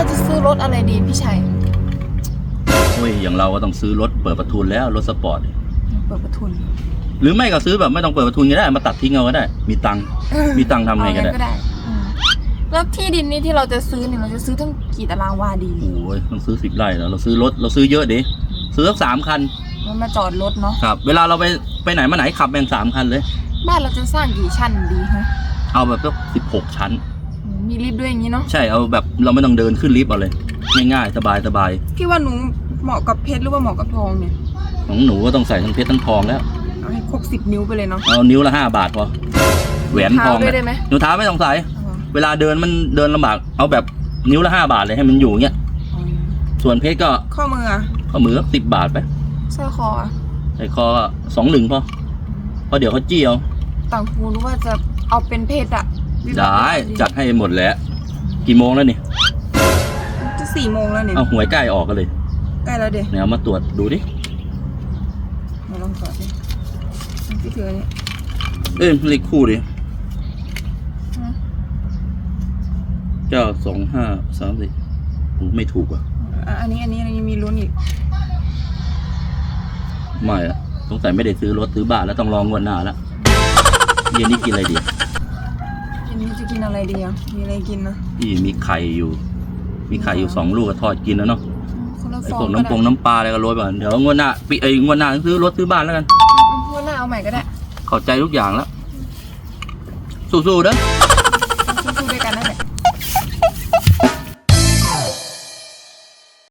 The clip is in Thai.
เราจะซื้อรถอะไรดีพี่ชัยโอ้ยอย่างเราก็ต้องซื้อรถเปิดประทุนแล้วรถสปอร์ต เปิดประทุน หรือไม่ก็ซื้อแบบไม่ต้องเปิดประทุนก็ได้ มาตัดทิ้งเอาก็ได้ มีตังค์มีตังค์ทำไงก็ได้เอาได้อืมแล้วที่ดินนี่ที่เราจะซื้อเนี่ยเราจะซื้อทั้งกี่ตารางวาดีโอ้ยต้องซื้อสิบไร่แล้วเราซื้อรถเราซื้อเยอะดิซื้อสักสามคันมันมาจอดรถเนาะครับ เวลาเราไปไปไหนมาไหนขับแบ่งสามคันเลย บ้านเราจะสร้างกี่ชั้นดีฮะเอาแบบสักสิบหกชั้นอื มมีลิฟต์ด้วยอย่างนี้เนาะใช่เอาแบบเราไม่ต้องเดินขึ้นลิฟต์เอาเลยง่ายๆสบายสบายพี่ว่าหนูเหมาะกับเพชรหรือว่าเหมาะกับทองเนี่ยของหนูก็ต้องใส่ทั้งเพชรทั้งทองแล้วเอาให้ครบสิบนิ้วไปเลยเนาะเอานิ้วละห้าบาทพอแหวนทองเท้าด้วยได้ไหมหนูเท้าไม่ต้องใส่เอาเหรอเวลาเดินมันเดินลำบากเอาแบบนิ้วละห้าบาทเลยให้มันอยู่อย่างเงี้ยอ๋อส่วนเพชรก็ข้อมืออะข้อมือสิบบาทไปสร้อยคออะใส่คอก็สองหนึ่งพอเพราะเดี๋ยวเขาจี้เอาต่างหูรู้ว่าจะเอาเป็นเพชรอะ ได้จัดให้หมดแล้ว กี่โมงแล้วนี่จะสี่โมงแล้วเนี่ยเอาหวยใกล้ออกกันเลยใกล้แล้วเด็เนี่ยเอามาตรวจดูดิมาลองกอดดิพี่ถืออันนี้เอ้ยเลขคู่ดิอืมเก้าสองห้าสามสี่ไม่ถูกว่ะอะอันนี้อันนี้อันนี้มีลุ้นอีกไม่อะสงสัยไม่ได้ซื้อรถซื้อบ้านแล้วต้องรองงวดหน้าแล้วเย็นนี้กินอะไรดี วันนี้จะกินอะไรดีอะ มีอะไรกินนะพี่มีไข่อยู่ มีไข่อยู่สองลูกก็ทอดกินแล้วเนาะไอ้สอพงน้ำปงน้ำปลาอะไรก็โรยไปเดี๋ยวงวดหน้าปีไอ้ยงวดหน้าซื้อรถซื้อบ้านแล้วกัน งวดหน้าเอาใหม่ก็ได้ขอาใจทุกอย่างแล้ว สู้ๆนะ สู้ๆด้วยกันนั่นแหล